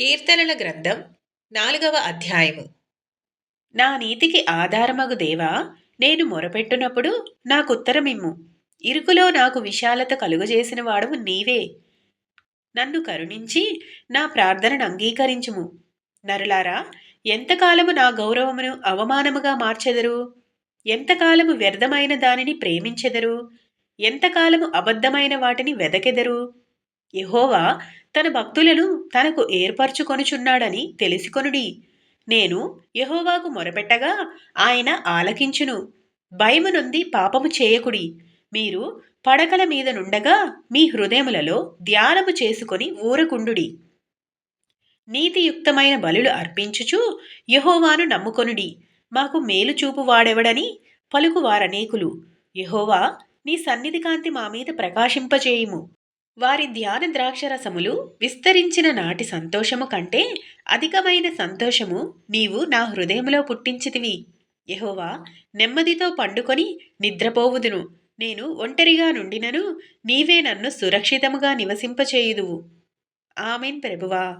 కీర్తనల గ్రంథం నాలుగవ అధ్యాయము. నా నీతికి ఆధారమగు దేవా నేను మొరపెట్టునప్పుడు నాకుత్తరమిమ్ము. ఇరుకులో నాకు విశాలత కలుగజేసిన వాడవు నీవే. నన్ను కరుణించి నా ప్రార్థనను అంగీకరించుము. నరులారా ఎంతకాలము నా గౌరవమును అవమానముగా మార్చెదరు? ఎంతకాలము వ్యర్థమైన దానిని ప్రేమించెదరు? ఎంతకాలము అబద్ధమైన వాటిని వెదకెదరు? యహోవా తన భక్తులను తనకు ఏర్పరచుకొనుచున్నాడని తెలిసికొనుడి. నేను యహోవాకు మొరపెట్టగా ఆయన ఆలకించును. భయమునుంది పాపము చేయకుడి. మీరు పడకల మీద నుండగా మీ హృదయములలో ధ్యానము చేసుకొని ఊరకుండుడి. నీతియుక్తమైన బలులు అర్పించుచు యహోవాను నమ్ముకొనుడి. మాకు మేలు చూపు వాడెవడని పలుకువారనేకులు. యహోవా నీ సన్నిధి కాంతి మా మీద ప్రకాశింపజేయుము. వారి ధ్యాన ద్రాక్షరసములు విస్తరించిన నాటి సంతోషము కంటే అధికమైన సంతోషము నీవు నా హృదయములో పుట్టించితివి. యహోవా నెమ్మదితో పండుకొని నిద్రపోవుదును. నేను ఒంటరిగా నుండినను నీవే నన్ను సురక్షితముగా నివసింపచేయుదువు. ఆమెన్ ప్రభువా.